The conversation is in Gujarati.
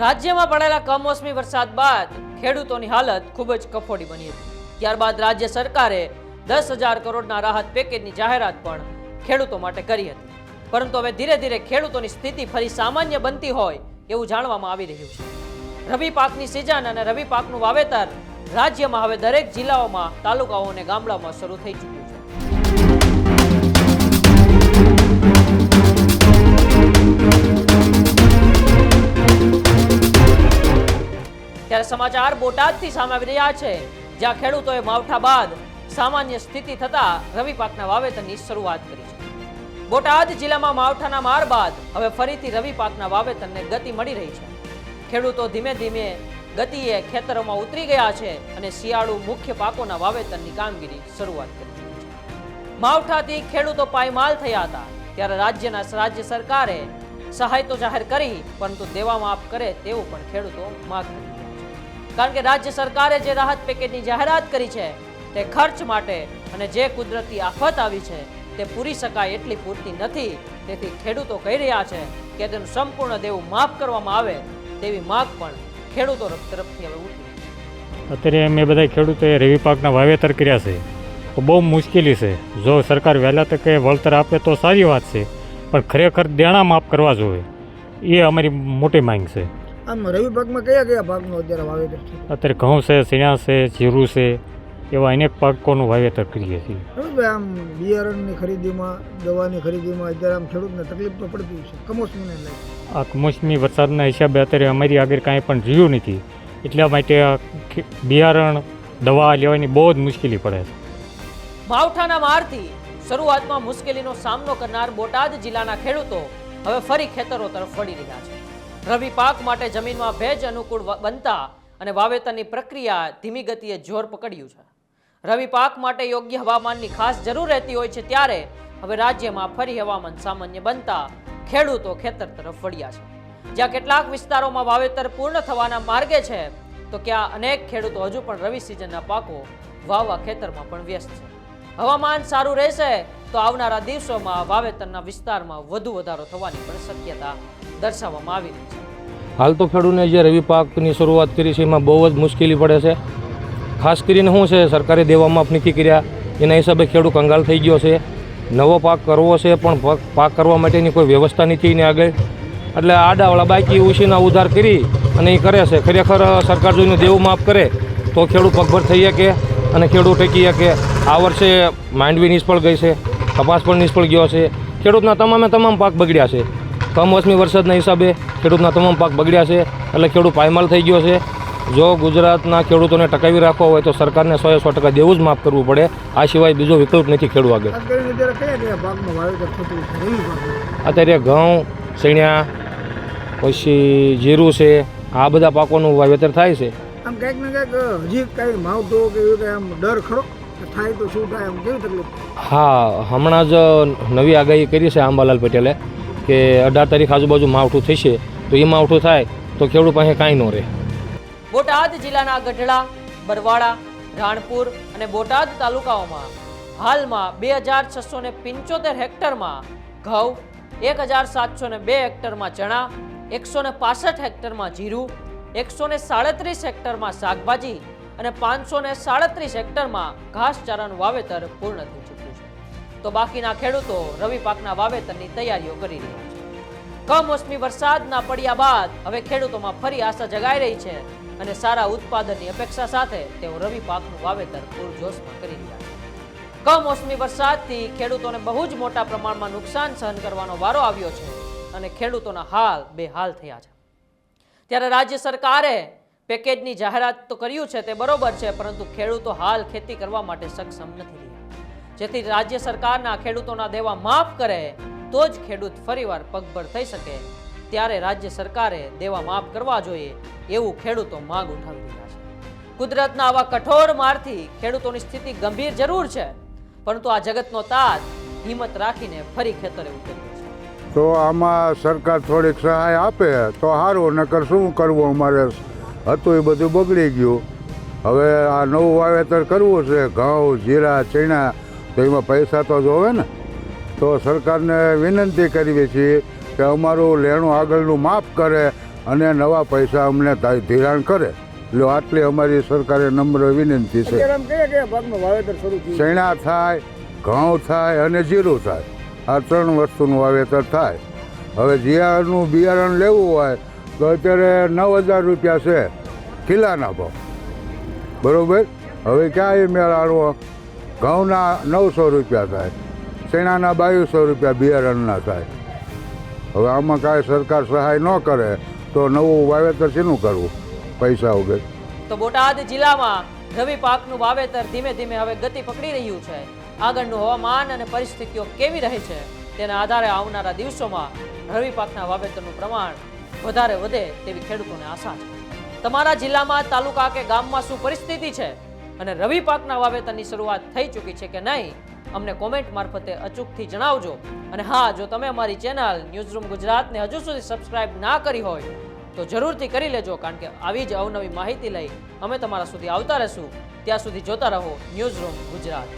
રાજ્યમાં પડેલા કમોસમી વરસાદ બાદ ખેડૂતોની હાલત ખૂબ જ કફોડી બની હતી. ત્યારબાદ રાજ્ય સરકારે દસ હજાર કરોડના રાહત પેકેજની જાહેરાત પણ ખેડૂતો માટે કરી હતી. પરંતુ હવે ધીરે ધીરે ખેડૂતોની સ્થિતિ ફરી સામાન્ય બનતી હોય એવું જાણવામાં આવી રહ્યું છે. રવિ પાકની સિઝન અને રવિ પાકનું વાવેતર રાજ્યમાં હવે દરેક જિલ્લાઓમાં, તાલુકાઓ અને ગામડાઓમાં શરૂ થઈ ચૂક્યું ત્યારે સમાચાર બોટાદથી સામે આવી રહ્યા છે. જ્યાં ખેડૂતોએ માવઠા બાદ સામાન્ય સ્થિતિ થતા રવિ પાકના વાવેતરની શરૂઆત કરી છે. બોટાદ જિલ્લામાં માવઠાના માર બાદ હવે ફરીથી રવિ પાકના વાવેતરને ગતિ મળી રહી છે. ખેડૂતો ધીમે ધીમે ગતિએ ખેતરોમાં ઉતરી ગયા છે અને શિયાળુ મુખ્ય પાકોના વાવેતરની કામગીરી શરૂઆત કરી છે. માવઠાથી ખેડૂતો પાયમાલ થયા હતા. ત્યારે રાજ્યના રાજ્ય સરકારે સહાય તો જાહેર કરી, પરંતુ દેવા માફ કરે તેવું પણ ખેડૂતો માગ કરી કારણ કે રાજ્ય સરકારે જે રાહત પેકેજની જાહેરાત કરી છે, તે ખર્ચ માટે અને જે કુદરતી આફત આવી છે, તે પૂરી શકાય એટલી પૂરતી નથી. તેથી ખેડૂતો કહી રહ્યા છે કે તેનું સંપૂર્ણ દેવું માફ કરવામાં આવે તેવી માગ પણ ખેડૂતો તરફથી હવે ઉઠી. અત્યારે મેં બધા ખેડૂતોએ રવિ પાકના વાવેતર કર્યા છે. તો બહુ મુશ્કેલી છે. જો સરકાર વહેલા તકે વળતર આપે તો સારી વાત છે. પણ ખરેખર દેણા માફ કરવા જોઈએ. એ અમારી મોટી માંગ છે. આમ રવિ પાકમાં કયા કયા પાકનું અત્યારે વાવેતર છે? અત્યારે ઘઉં છે સીણા છે જીરું છે એવા અનેક પાકોનું વાવેતર કરીએ છીએ. હવે આમ બિયારણની ખરીદીમાં દવાની ખરીદીમાં અત્યારે આમ ખેડૂતને તકલીફ તો પડતી છે. કમોસમીને લઈ. આ કમોસમી વરસાદના હિસાબે અત્યારે અમારી આગળ કાંઈ પણ રહ્યું નથી. એટલા માટે આ બિયારણ દવા લેવાની બહુ જ મુશ્કેલી પડે છે. માવઠાના મારથી શરૂઆતમાં મુશ્કેલીનો સામનો કરનાર બોટાદ જિલ્લાના ખેડૂતો હવે ફરી ખેતરો તરફ વળી રહ્યા છે. રવિ પાક માટે જમીનમાં ભેજ અનુકૂળ બનતા અને વાવેતરની પ્રક્રિયા ધીમી ગતિએ જોર પકડ્યું છે. રવિ પાક માટે યોગ્ય હવામાનની ખાસ જરૂર રહેતી હોય છે ત્યારે હવે રાજ્યમાં ફરી હવામાન સામાન્ય બનતા ખેડૂતો ખેતર તરફ વળ્યા છે. જ્યાં કેટલાક વિસ્તારોમાં વાવેતર પૂર્ણ થવાના માર્ગે છે, તો ક્યાં અનેક ખેડૂતો હજુ પણ રવિ સિઝનના પાકો વાવવા ખેતરમાં પણ વ્યસ્ત છે. હવામાન સારું રહેશે તો આવનારા દિવસોમાં વાવેતરના વિસ્તારમાં વધુ વધારો થવાની પણ શક્યતા દર્શાવવામાં આવી રહી છે. હાલ તો ખેડૂતને જે રવિ પાકની શરૂઆત કરી છે એમાં બહુ જ મુશ્કેલી પડે છે. ખાસ કરીને શું છે, સરકારે દેવામાં નથી કર્યા. એના હિસાબે ખેડૂત કંગાલ થઈ ગયો છે. નવો પાક કરવો છે, પણ પાક- કરવા માટેની કોઈ વ્યવસ્થા નથી એની આગળ. એટલે આડાવાળા બાકી ઉછીના ઉધાર કરી અને એ કરે છે. ખરેખર સરકાર જોઈને દેવું માફ કરે તો ખેડૂત પગભર થઈ શકે અને ખેડૂત ટકી શકે. આ વર્ષે માંડવી નિષ્ફળ ગઈ છે. કપાસ પણ નિષ્ફળ ગયો છે. ખેડૂતના તમામે તમામ પાક બગડ્યા છે. કમોસમી વરસાદના હિસાબે ખેડૂતના તમામ પાક બગડ્યા છે એટલે ખેડૂત પાયમાલ થઈ ગયો છે. જો ગુજરાતના ખેડૂતોને ટકાવી રાખવા હોય તો સરકારને સો સો ટકા દેવું જ માફ કરવું પડે. આ સિવાય બીજો વિકલ્પ નથી ખેડૂત આગળ. અત્યારે ઘઉં સણ્યા પછી જીરું છે. આ બધા પાકોનું વાવેતર થાય છે. આમ કંઈક ને કંઈક હજી કંઈ માવઠો કે એવું કંઈ આમ ડર ખરો? થાય તો શું થાય આમ કેવી તકલીફ? હા હમણાં જ નવી આગાહી કરી છે આંબાલાલ પટેલે કે અઢાર તારીખ આજુબાજુ માવઠું થશે તો એ માવઠું થાય તો ખેડૂત પાસે કાંઈ ન રહે. બોટાદ જિલ્લાના ગઢડા બરવાડા રાણપુર અને બોટાદ તાલુકાઓમાં હાલમાં બે હજાર છસો ને પંચોતેર હેક્ટરમાં ઘઉં એક હજાર સાતસો ને બે હેક્ટરમાં ચણા એકસો ને પાસઠ હેક્ટરમાં જીરું એકસો ને સાડત્રીસ હેક્ટરમાં શાકભાજી અને પાંચસો ને સાડત્રીસ હેક્ટરમાં ઘાસચારાનું વાવેતર પૂર્ણ થઈ ચૂક્યું છે. તો બાકીના ખેડૂતો રવિ પાકના વાવેતરની તૈયારીઓ કરી રહ્યા છે. કમોસમી વરસાદના પડ્યા બાદ હવે ખેડૂતોમાં ફરી આશા જગાઈ રહી છે અને સારા ઉત્પાદનની અપેક્ષા સાથે તેઓ રવિ પાકનું વાવેતર પૂરજોશમાં કરી રહ્યા છે. કમોસમી વરસાદથી ખેડૂતોને બહુ જ મોટા પ્રમાણમાં નુકસાન સહન કરવાનો વારો આવ્યો છે અને ખેડૂતોના હાલ બેહાલ થયા છે. ત્યારે રાજ્ય સરકારે પેકેજની જાહેરાત તો કર્યું છે તે બરોબર છે, પરંતુ ખેડૂતો હાલ ખેતી કરવા માટે સક્ષમ નથી રહ્યા. જેથી રાજ્ય સરકારના ખેડૂતોના દેવા માફ કરે, તો જ ખેડૂત ફરીવાર પગભર થઈ શકે. ત્યારે રાજ્ય સરકારે દેવા માફ કરવા જોઈએ એવું ખેડૂતો માંગ ઉઠાવી રહ્યા છે. કુદરતના આવા કઠોર મારથી ખેડૂતોની સ્થિતિ ગંભીર જરૂર છે, પરંતુ આ જગતનો તાત હિંમત રાખીને ફરી ખેતરે ઉતર્યો તો આમાં સરકાર થોડીક સહાય આપે તો સારું, નકર શું કરવું અમારે હતું એ બધું બગડી ગયું. હવે આ નવું વાવેતર કરવું છે ઘઉં જીરા ચણા તો એમાં પૈસા તો જોવે ને. તો સરકારને વિનંતી કરવી છીએ કે અમારું લેણું આગળનું માફ કરે અને નવા પૈસા અમને ધિરાણ કરે. એટલે આટલી અમારી સરકારે નમ્ર વિનંતી છે. ચણા થાય ઘઉં થાય અને જીરું થાય. આ ત્રણ વસ્તુનું વાવેતર થાય. હવે જીરાનું બિયારણ લેવું હોય તો અત્યારે નવ હજાર રૂપિયા છે કિલ્લાના ભાવ. બરોબર? હવે ક્યાં એ મેળાડવો ઘઉંના નવસો રૂપિયા થાય ચણાના બાવીસો રૂપિયા બિયારણના થાય. હવે આમાં કાંઈ સરકાર સહાય ન કરે તો નવું વાવેતર શેનું કરવું? પૈસા વગર. તો બોટાદ જિલ્લામાં રવિ પાકનું વાવેતર ધીમે ધીમે હવે ગતિ પકડી રહ્યું છે. આગળનું હવામાન અને પરિસ્થિતિઓ કેવી રહે છે તેના આધારે આવનારા દિવસોમાં રવિ પાકના વાવેતરનું પ્રમાણ વધારે વધે તેવી ખેડૂતોને આશા છે. તમારા જિલ્લામાં, તાલુકા કે ગામમાં શું પરિસ્થિતિ છે? અને રવિ પાકના વાવેતરની શરૂઆત થઈ ચૂકી છે કે નહીં? અમને કોમેન્ટ મારફતે અચૂકથી જણાવજો. અને હા, જો તમે અમારી ચેનલ ન્યૂઝરૂમ ગુજરાતને હજુ સુધી સબસ્ક્રાઇબ ના કરી હોય, તો જરૂરથી કરી લેજો, કારણ કે આવી જ અવનવી માહિતી લઈ અમે તમારા સુધી આવતા રહેશું. ત્યાં સુધી જોતા રહો ન્યૂઝરૂમ ગુજરાત.